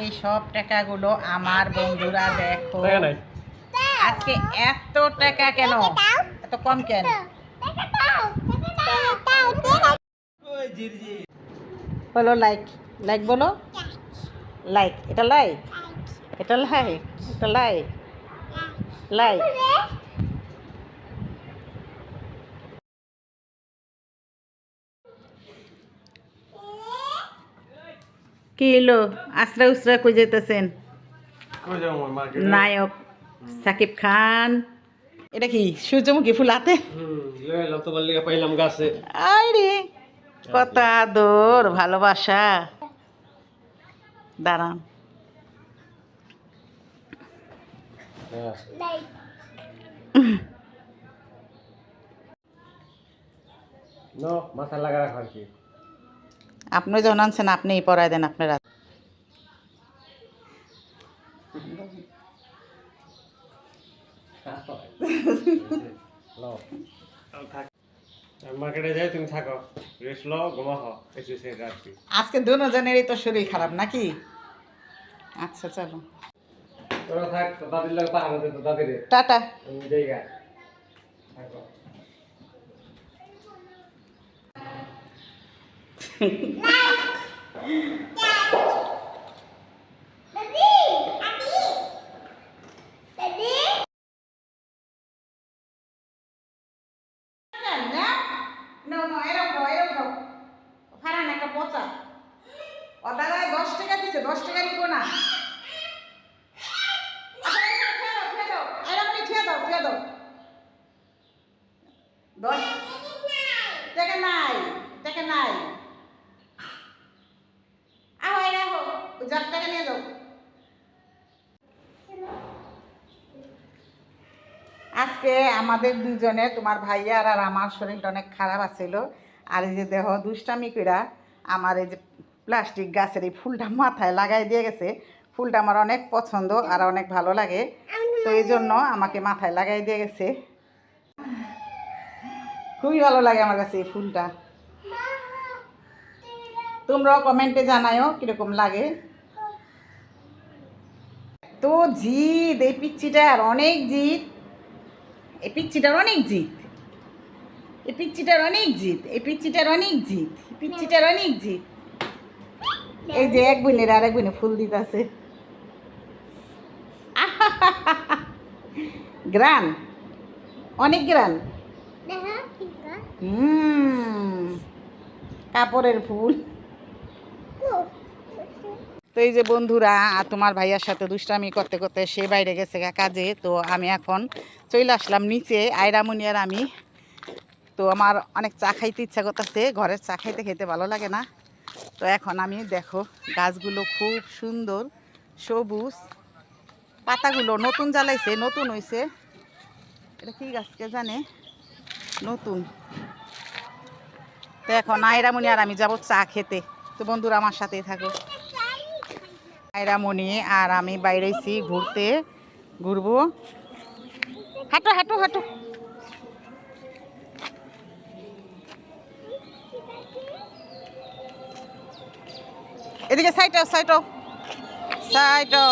এই সব টাকাগুলো আমার বন্ধুরা দেখো। আজকে এত টাকা কেন? এত কম কেন? বলো লাইক লাইক বলো। লাইক এটা লাইক এটা লাইক এটা লাইক লাইক কি এলো আশ্রা উসরা কই যেতেছেন নায়ক সাকিব খান। এটা কি সূর্যমুখী ফুল হাতে পাইলাম গাছে। আরে কত আদর ভালোবাসা। দাঁড়ান। মাথা লাগা রাখো আর কি। আপনি যখন আনছেন আপনিই পড়ায় দেন আপনারা আজকে দুজনেরই তো শরীর খারাপ নাকি? আচ্ছা চলো। টাটা। পচা ও দাদা দশ টাকা দিছে দশ টাকা নিব না আজকে আমাদের দুজনে তোমার ভাইয়ার আর আমার শরীরটা অনেক খারাপ আছিল। আর এই যে দেহ দুষ্টামি কইরা আমার এই যে প্লাস্টিক গাছের এই ফুলটা মাথায় লাগাই দিয়ে গেছে। ফুলটা আমার অনেক পছন্দ আর অনেক ভালো লাগে। তো এই জন্য আমাকে মাথায় লাগাই দিয়ে গেছে। খুবই ভালো লাগে আমার কাছে এই ফুলটা। তোমরাও কমেন্টে জানায়ও কীরকম লাগে। তো জিদ, এই পিচ্ছিটা আর অনেক জিদ। এই পিচ্ছিটার অনেক জিদ এই পিচ্ছিটার অনেক জিদ এই পিচ্ছিটার অনেক এই পিচ্ছিটার অনেক জিদ এই যে এক বোনের আর এক বোনে ফুল দিতেছে। গ্রান। অনেক গ্রান। হুম। কাপড়ের ফুল। তো এই যে বন্ধুরা তোমার ভাইয়ার সাথে দুষ্টামি করতে করতে সে বাইরে গেছে কাজে, তো আমি এখন চলে আসলাম নিচে আয়রামুনি আর আমি। তো আমার অনেক চা খাইতে ইচ্ছা করতেছে, ঘরের চা খাইতে খেতে ভালো লাগে না। তো এখন আমি দেখো, গাছগুলো খুব সুন্দর, সবুজ, পাতাগুলো নতুন জ্বালাইছে, নতুন হইছে। এটা কি গাছকে জানে? নতুন। তো এখন আয়রামুনি আর আমি যাব চা খেতে। তো বন্ধুরা আমার সাথেই থাকো। আয়রামণি আর আমি বাইরেছি ঘুরতে। ঘুরবো। হাঁটো হাঁটো হাঁটো। এদিকে সাইটো সাইটো। সাইটো।